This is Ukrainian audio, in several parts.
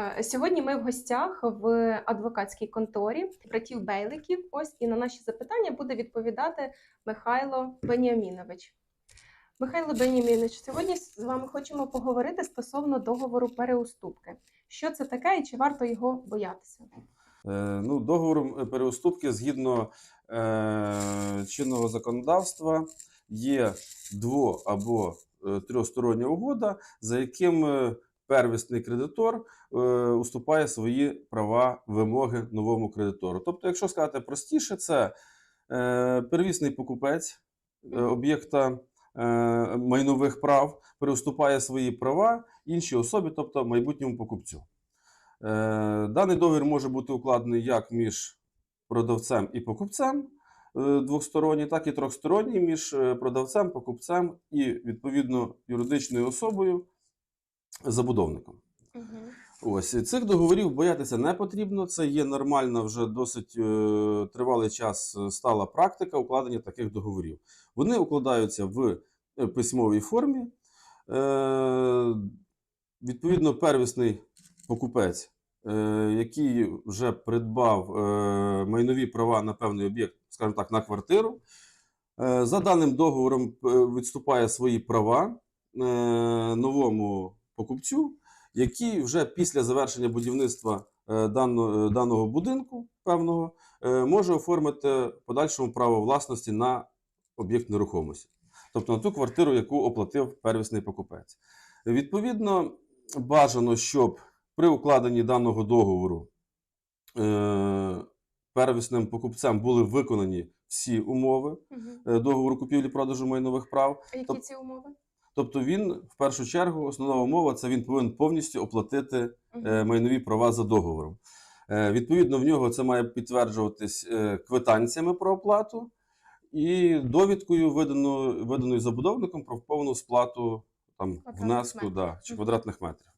Е, Сьогодні ми в гостях в адвокатській конторі братів Бейликів. Ось і на наші запитання буде відповідати Михайло Беніамінович. Михайло Беніамінович, сьогодні з вами хочемо поговорити стосовно договору переуступки. Що це таке і чи варто його боятися? Е, Ну, договором переуступки згідно е, чинного законодавства є дво- або е, трьохстороння угода, за яким е, первісний кредитор е, уступає свої права вимоги новому кредитору. Тобто, якщо сказати простіше, це е, первісний покупець е, об'єкта майнових прав переуступає свої права іншій особі, тобто майбутньому покупцю. Даний договір може бути укладений як між продавцем і покупцем двосторонній, так і трьохсторонній між продавцем, покупцем і відповідно юридичною особою забудовником. Ось цих договорів боятися не потрібно. Це є нормальна вже досить е, тривалий час е, стала практика укладення таких договорів. Вони укладаються в е, письмовій формі. Е, відповідно, первісний покупець, е, який вже придбав е, майнові права на певний об'єкт, скажімо так, на квартиру. е, За даним договором відступає свої права е, новому покупцю, який вже після завершення будівництва е, е, даного будинку певного е, може оформити подальшому право власності на об'єкт нерухомості, тобто на ту квартиру, яку оплатив первісний покупець. Відповідно, бажано, щоб при укладенні даного договору первісним покупцем були виконані всі умови договору купівлі-продажу майнових прав. А які ці умови? Тобто він в першу чергу, основна умова це він повинен повністю оплатити е, майнові права за договором. Е, Відповідно, в нього це має підтверджуватись е, квитанціями про оплату і довідкою, виданою, виданою забудовником про повну сплату там, внеску метрів. да, чи квадратних метрів.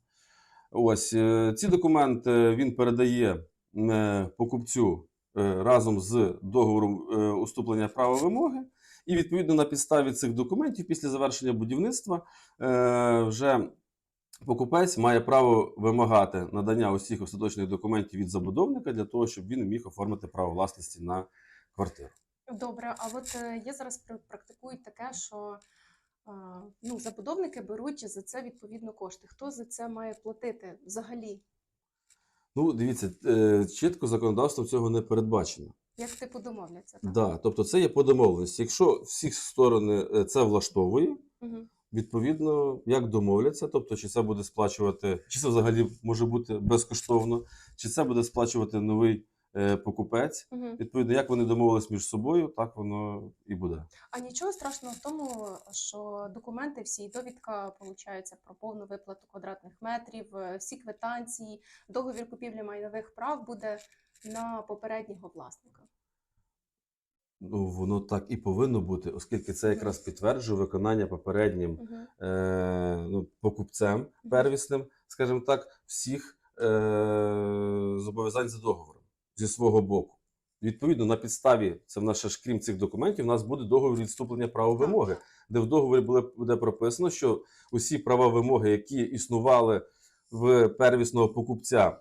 Ось ці документи він передає покупцю разом з договором уступлення права вимоги. І відповідно на підставі цих документів після завершення будівництва е, вже покупець має право вимагати надання усіх остаточних документів від забудовника для того, щоб він міг оформити право власності на квартиру. Добре, а от е, є зараз пр- практикують таке, що е, ну, забудовники беруть за це відповідно кошти. Хто за це має платити взагалі? Ну, дивіться, чітко законодавством цього не передбачено. Як типу домовляться? Так? Да, тобто це є по домовленості. Якщо всі сторони е, це влаштовує, Мгм. відповідно, як домовляться, тобто, чи це буде сплачувати, чи це взагалі може бути безкоштовно, чи це буде сплачувати новий е, покупець. Мгм. Відповідно, як вони домовились між собою, так воно і буде. А нічого страшного в тому, що документи всі, довідка получається про повну виплату квадратних метрів, е, всі квитанції, договір купівлі майнових прав буде на попереднього власника. Ну, воно так і повинно бути, оскільки це якраз підтверджує виконання попереднім е, ну, покупцем первісним, скажімо так, всіх е, зобов'язань за договором зі свого боку. Відповідно, на підставі це в нас ще ж крім цих документів, у нас буде договір відступлення права вимоги, де в договорі буде, буде прописано, що усі права вимоги, які існували в первісного покупця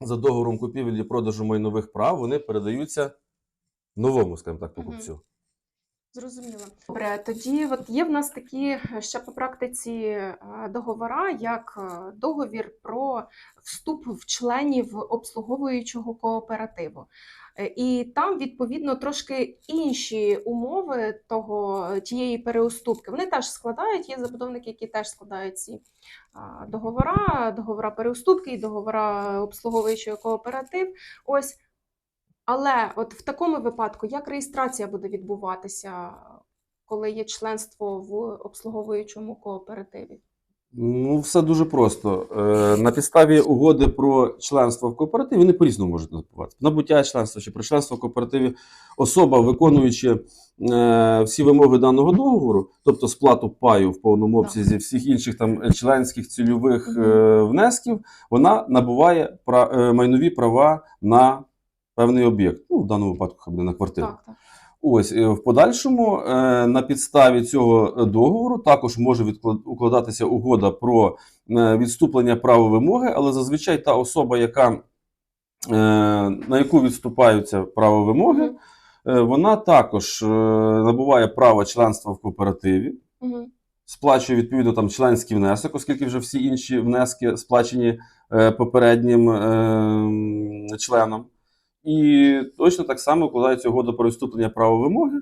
за договором купівлі продажу майнових прав, вони передаються новому, скажімо так, покупцю. Зрозуміло. Добре, тоді от є в нас такі е, ще по практиці е, договора, як е, договір про вступ в членів обслуговуючого кооперативу. І там відповідно трошки інші умови того тієї переуступки. Вони теж складають. Є забудовники, які теж складають ці договора, договора переуступки і договора обслуговуючого кооператив. Ось але от в такому випадку, як реєстрація буде відбуватися, коли є членство в обслуговуючому кооперативі? Ну, все дуже просто. Е, на підставі угоди про членство в кооперативі вони по-різному можуть відбуватися. Набуття членства чи про членство в кооперативі особа, виконуючи е, всі вимоги даного договору, тобто сплату паю в повному обсязі всіх інших там членських цільових е, внесків, вона набуває е, майнові права на певний об'єкт. Ну, в даному випадку хай буде на квартиру. Так, так. Ось е, в подальшому е, на підставі цього договору також може укладатися угода про е, відступлення права вимоги, але зазвичай та особа, яка, е, на яку відступаються право вимоги, е, вона також е, набуває право членства в кооперативі. Сплачує відповідно там членський внесок, оскільки вже всі інші внески сплачені е, попереднім е, членом. І точно так само укладається угода про відступлення права вимоги,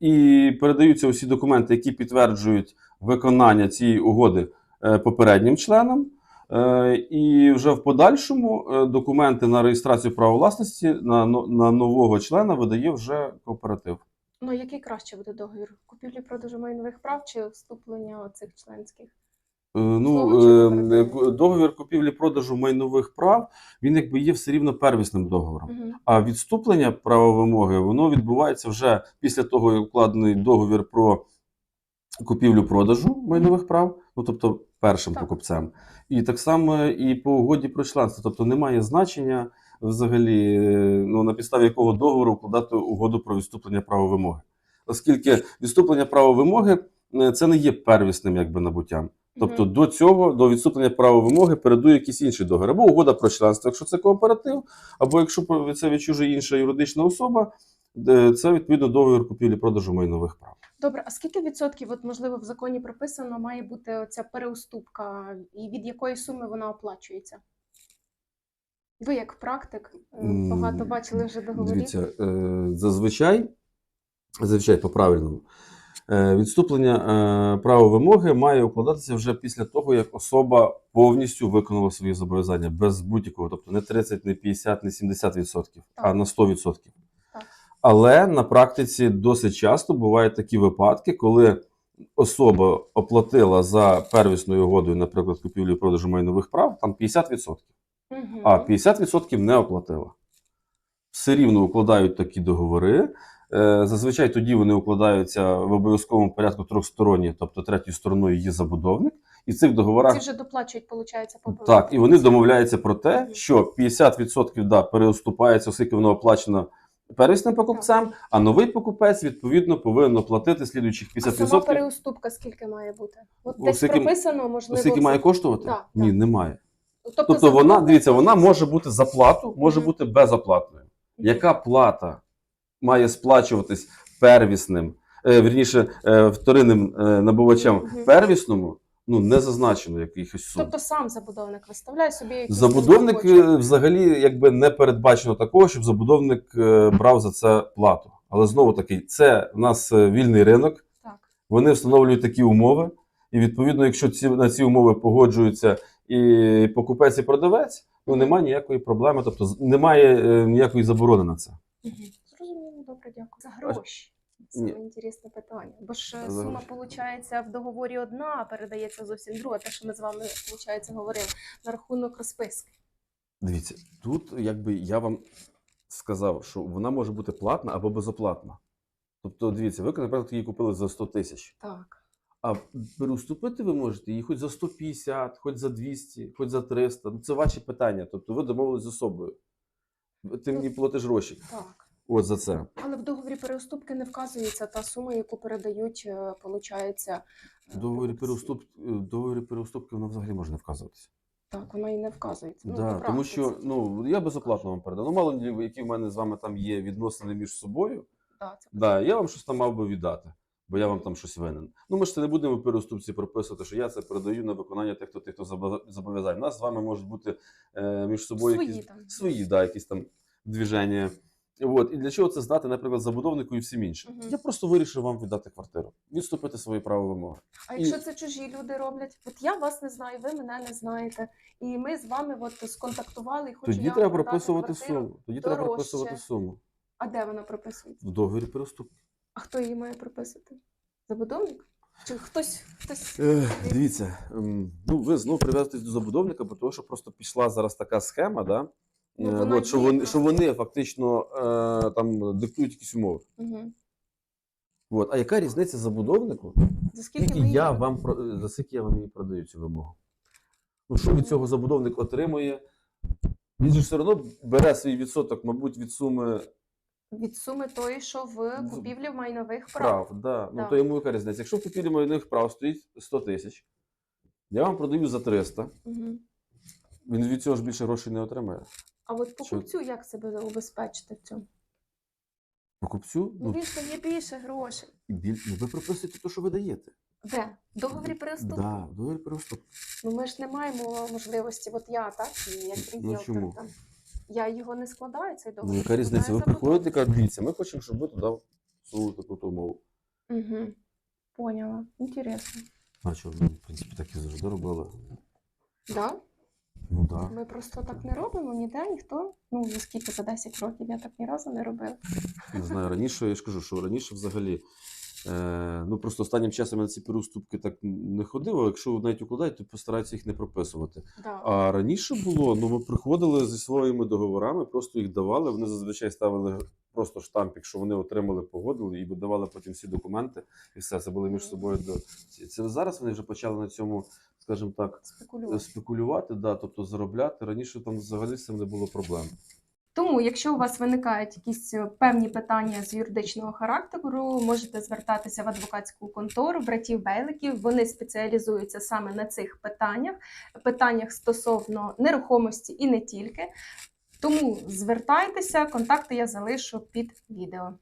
і передаються усі документи, які підтверджують виконання цієї угоди е, попереднім членам. Е, І вже в подальшому е, документи на реєстрацію права власності на, на нового члена видає вже кооператив. Ну, який краще буде договір? Купівлі продажу майнових прав чи вступлення цих членських? Е, Ну, е, договір купівлі-продажу майнових прав він якби є все рівно первісним договором. А відступлення права вимоги воно відбувається вже після того, як укладений договір про купівлю-продажу майнових прав, ну тобто першим Так. покупцем. І так само і по угоді про членство. Тобто немає значення взагалі, е, ну, на підставі якого договору укладати угоду про відступлення права вимоги. Оскільки відступлення права вимоги це не є первісним якби набуттям. Тобто до цього, до відступлення права вимоги, передує якийсь інший договір. Або угода про членство, якщо це кооператив, або якщо це відчужує інша юридична особа, е, це відповідно договір купівлі-продажу майнових прав. Добре, а скільки відсотків, от можливо, в законі прописано, має бути оця переуступка, і від якої суми вона оплачується? Ви як практик е, багато бачили вже договорів. Дивіться, е, зазвичай, зазвичай по правильному, е, відступлення е, права вимоги має укладатися вже після того, як особа повністю виконала свої зобов'язання без будь-якого, тобто не 30, не 50, не 70 відсотків, а на 100 відсотків. Так. Але на практиці досить часто бувають такі випадки, коли особа оплатила за первісною угодою, наприклад, купівлю і продажу майнових прав, там 50%, Мгм. а 50% не оплатила. Все рівно укладають такі договори. Е, Зазвичай тоді вони укладаються в обов'язковому порядку трьохсторонні, тобто третьою стороною є забудовник, і в цих договорах Ці вже доплачують, виходить, по так, і вони домовляються про те, що 50% да, переуступається, оскільки воно оплачено первісним покупцем, а новий покупець відповідно повинен оплатити слідуючих 50%. сама переуступка скільки має бути? От десь скільки- прописано, можливо, Скільки має коштувати? Так, Ні, так. немає. Тобто, Тобто вона, дивіться, вона може бути за плату, може бути безоплатною. Яка плата має сплачуватись первісним, е, вірніше, е, вторинним е, набувачем первісному, ну не зазначено якихось сум. Тобто сам забудовник виставляє собі якісь Забудовник взагалі якби не передбачено такого, щоб забудовник брав за це плату. Але знову таки, це в нас вільний ринок, Так. вони встановлюють такі умови, і відповідно, якщо ці на ці умови погоджуються і покупець і продавець, ну немає ніякої проблеми, тобто немає е, ніякої заборони на це. Мгм. Добре, дякую. За гроші. Ні. Саме інтересне питання. Бо ж е, За сума, виходить, в договорі одна, а передається зовсім друга. Те, що ми з вами, виходить, говорили на рахунок розписки. Дивіться, тут якби я вам сказав, що вона може бути платна або безоплатна. Тобто, дивіться, ви, наприклад, її купили за 100 тисяч. Так. А переступити ви можете її хоч за 150, хоч за 200, хоч за 300. Ну, це ваші питання. Тобто ви домовились з особою. Ти мені платиш гроші. Так. От за це. Але в договорі переуступки не вказується та сума, яку передають, е, виходить. е, В договорі, покупці. переуступ... договорі переуступки вона взагалі може не вказуватися. Так, вона і не вказується. Ну, да, тому що ну, я безоплатно вам передав. Ну, мало які в мене з вами там є відносини між собою. Да, це Да, я вам щось там мав би віддати, бо я вам там щось винен. Ну, ми ж це не будемо в переуступці прописувати, що я це передаю на виконання тих, хто тих, хто зобов'я- У нас з вами можуть бути е, між собою Свої якісь там. свої, да, якісь там движення. От. І для чого це здати, наприклад, забудовнику і всім іншим? Мгм. Я просто вирішив вам віддати квартиру, відступити свої право вимоги. А І- якщо це чужі люди роблять, от я вас не знаю, ви мене не знаєте, і ми з вами от сконтактували і хочу Тоді я треба прописувати суму. Тоді треба прописувати суму А де вона прописується? в договорі переступки. А хто її має прописувати? Забудовник? Чи хтось хтось? Е, Дивіться, ем, ну ви знову прив'язуєтесь до забудовника, бо того, що просто пішла зараз така схема, да? Ну, Е, от, що, вони, що вони фактично е, там диктують якісь умови. Угу. От. А яка різниця забудовнику? За скільки я її- вам про- за скільки я вам її продаю цю вимогу? Ну що від цього забудовник отримує? Він же ж все одно бере свій відсоток, мабуть, від суми від суми тої, що в З- купівлі майнових прав. прав. Да. Ну Да. то йому яка різниця? Якщо в купівлі майнових прав стоїть 100 тисяч, Я вам продаю за 300, Угу. він від цього ж більше грошей не отримає. А от покупцю як себе убезпечити в цьому? Покупцю, Ну ну, він ж дає більше грошей. біль... ну ви прописуєте те, що ви даєте. Де? Договорі переступу? Да, договір переступ. Ну ми ж не маємо можливості, от я, так, і як Ну, чому? там. Я його не складаю, цей Ну, яка різниця? Ви приходите і кажете, дивіться, ми хочемо, щоб ви туди всунули таку умову. Угу. Поняла. Інтересно. А що, ну, в принципі, так і завжди робили. Да? Ну. Да. Ми просто так не робимо, ніде ніхто. Ну, за скільки за 10 років я так ні разу не робила. Не знаю, раніше я ж кажу, що раніше взагалі. Е, ну просто останнім часом я на ці переуступки так не ходив, а якщо навіть укладають, то постараються їх не прописувати. Да. А раніше було, ну ми приходили зі своїми договорами, просто їх давали. Вони зазвичай ставили просто штампік, що вони отримали, погодили і видавали потім всі документи, і все це були між собою до це зараз. Вони вже почали на цьому, скажімо так, Спекулювати. спекулювати, да, тобто заробляти. Раніше там взагалі з цим не було проблем. Тому, якщо у вас виникають якісь е, певні питання з юридичного характеру, можете звертатися в адвокатську контору братів Бейликів. Вони спеціалізуються саме на цих питаннях, питаннях стосовно нерухомості і не тільки. Тому звертайтеся, контакти я залишу під відео.